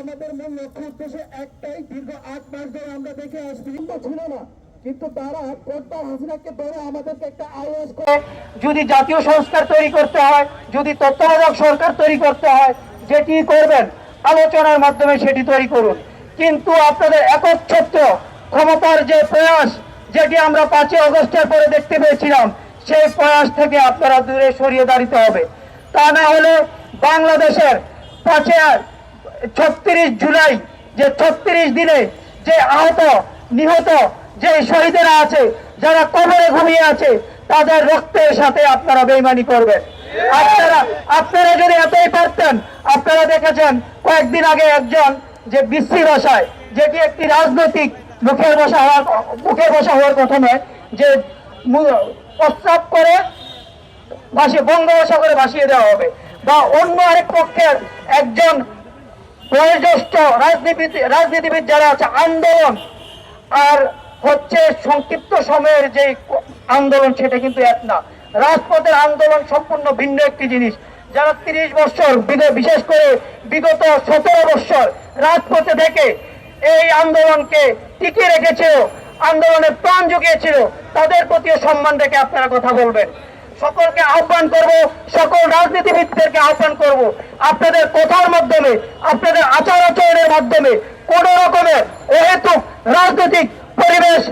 আমাদের মূল লক্ষ্য উদ্দেশ্য একটাই দীর্ঘ আট মাস ধরে আমরা দেখে আসছি কিন্তু ছিল না কিন্তু তারা কর্তা হাসিনাকে ধরে আমাদেরকে একটা আইএস যদি জাতীয় সংস্কার তৈরি করতে হয়, যদি তত্ত্বাবধায়ক সরকার তৈরি করতে হয়, যেটি করবেন, আলোচনার মাধ্যমে সেটি তৈরি করুন। কিন্তু আপনাদের একচ্ছত্র ক্ষমতার যে প্রয়াস, যেটি আমরা পাঁচই অগস্টের পরে দেখতে পেয়েছিলাম, সেই প্রয়াস থেকে আপনারা দূরে সরিয়ে দাঁড়িতে হবে। তা না হলে বাংলাদেশের পাঁচে ছত্রিশ জুলাই, যে ছত্রিশ দিনে যে আহত, নিহত যে শহীদেরা আছে, যারা কবরে ঘুমিয়ে আছে, তাদের রক্তের সাথে আপনারা বেইমানি করবেন। আপনারা আপনারা যদি এতই পারতেন, আপনারা দেখেছেন, কয়েকদিন আগে একজন যে বিশ্রী ভাষায় যেটি একটি রাজনৈতিক মুখের বসা হওয়ার মুখের বসা হওয়ার কথা নয় যে প্রস্তাব করে ভাসিয়ে, বঙ্গোপসাগরে ভাসিয়ে দেওয়া হবে। বা অন্য আরেক পক্ষের একজন বয়োজ্যেষ্ঠ রাজনীতিবিদ রাজনীতিবিদ যারা আছে, আন্দোলন আর হচ্ছে সংক্ষিপ্ত সময়ের যে আন্দোলন, সেটা কিন্তু এক না। রাজপথের আন্দোলন সম্পূর্ণ ভিন্ন একটি জিনিস। যারা তিরিশ বছর বিশেষ করে বিগত সতেরো বছর রাজপথে থেকে এই আন্দোলনকে টিকিয়ে রেখেছিল আন্দোলনে প্রাণ জুগিয়েছিল, তাদের প্রতিও সম্মান রেখে আপনারা কথা বলবেন। সকলকে আহ্বান করব, সকল রাজনীতিবিদদেরকে আহ্বান করব, আপনাদের কথার মাধ্যমে, আপনাদের আচার আচরণের মাধ্যমে কোন রকমের অহেতুক রাজনৈতিক পরিবেশ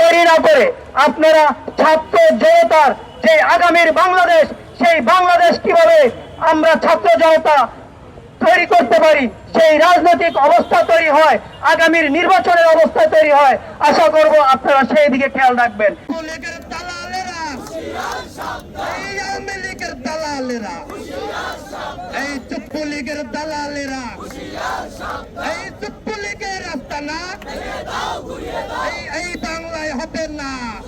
তৈরি না করে আপনারা ছাত্র জনতার যে আগামীর বাংলাদেশ, সেই বাংলাদেশ কীভাবে আমরা ছাত্র জনতা তৈরি করতে পারি, সেই রাজনৈতিক অবস্থা তৈরি হয়, আগামীর নির্বাচনের অবস্থা তৈরি হয়, আশা করব আপনারা সেই দিকে খেয়াল রাখবেন। দালালেরা, এই চুপ্পু লীগের রাস্তা না এই এই বাংলায় হবে না